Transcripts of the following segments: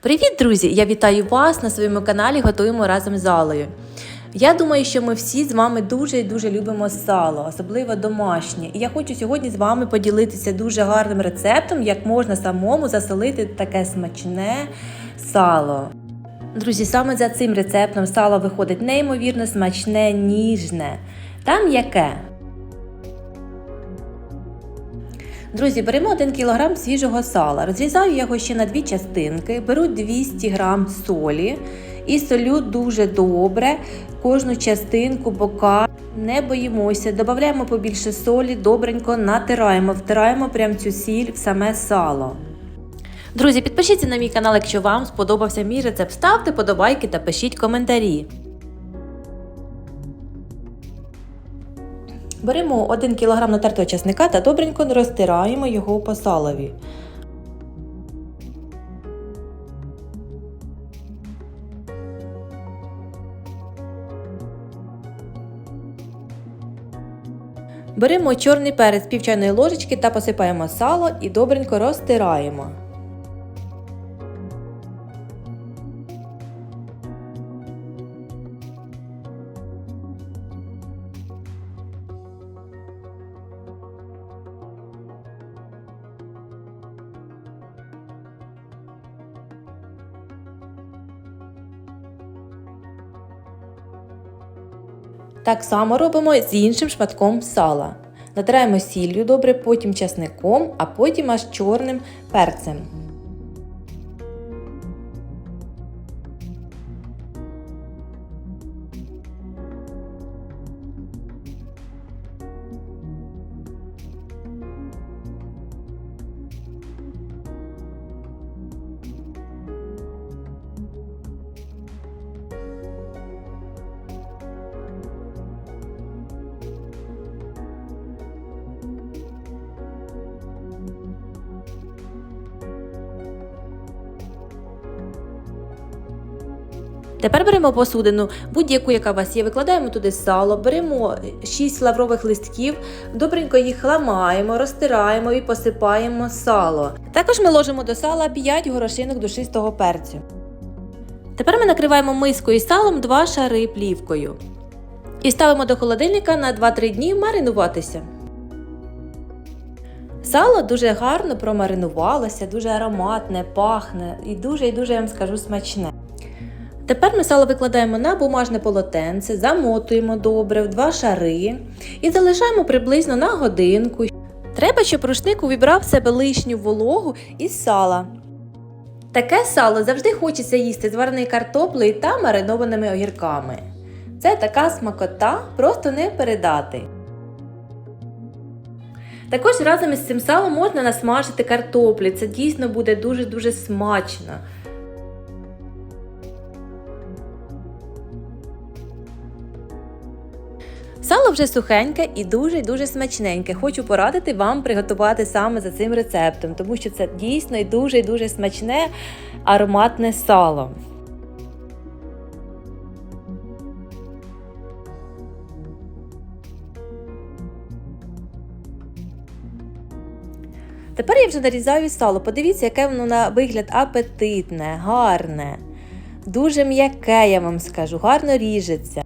Привіт, друзі! Я вітаю вас на своєму каналі Готуємо разом з Алою. Я думаю, що ми всі з вами дуже і дуже любимо сало, особливо домашнє. І я хочу сьогодні з вами поділитися дуже гарним рецептом, як можна самому засолити таке смачне сало. Друзі, саме за цим рецептом сало виходить неймовірно смачне, ніжне та м'яке. Друзі, беремо 1 кг свіжого сала, розрізаю його ще на дві частинки, беру 200 г солі і солю дуже добре кожну частинку, бока. Не боїмося, додаємо побільше солі, добренько натираємо, втираємо прям цю сіль в саме сало. Друзі, підпишіться на мій канал, якщо вам сподобався мій рецепт. Ставте подобайки та пишіть коментарі. Беремо 1 кг натертого часника та добренько розтираємо його по салові. Беремо чорний перець пів чайної ложечки та посипаємо сало і добренько розтираємо. Так само робимо з іншим шматком сала. Натираємо сіллю добре, потім часником, а потім аж чорним перцем. Тепер беремо посудину, будь-яку, яка у вас є, викладаємо туди сало, беремо 6 лаврових листків, добренько їх ламаємо, розтираємо і посипаємо сало. Також ми ложимо до сала 5 горошинок душистого перцю. Тепер ми накриваємо мискою з салом 2 шари плівкою. І ставимо до холодильника на 2-3 дні маринуватися. Сало дуже гарно промаринувалося, дуже ароматне, пахне і дуже і дуже я вам скажу смачне. Тепер ми сало викладаємо на бумажне полотенце, замотуємо добре в два шари і залишаємо приблизно на годинку. Треба, щоб рушник увібрав в себе лишню вологу із сала. Таке сало завжди хочеться їсти з вареної картоплею та маринованими огірками. Це така смакота, просто не передати. Також разом із цим салом можна насмажити картоплі. Це дійсно буде дуже-дуже смачно. Сало вже сухеньке і дуже-дуже смачненьке. Хочу порадити вам приготувати саме за цим рецептом, тому що це дійсно і дуже дуже смачне ароматне сало. Тепер я вже нарізаю сало. Подивіться, яке воно на вигляд апетитне, гарне, дуже м'яке, я вам скажу, гарно ріжеться.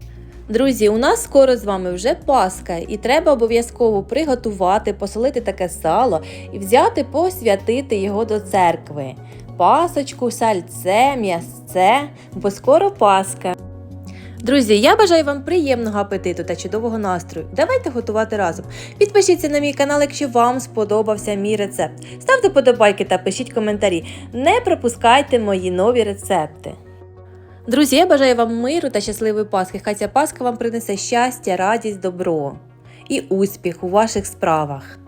Друзі, у нас скоро з вами вже Пасха, і треба обов'язково приготувати, посолити таке сало і взяти посвятити його до церкви. Пасочку, сальце, м'ясце, бо скоро Пасха. Друзі, я бажаю вам приємного апетиту та чудового настрою. Давайте готувати разом. Підпишіться на мій канал, якщо вам сподобався мій рецепт. Ставте подобайки та пишіть коментарі. Не пропускайте мої нові рецепти. Друзі, я бажаю вам миру та щасливої Пасхи. Хай ця Пасха вам принесе щастя, радість, добро і успіх у ваших справах.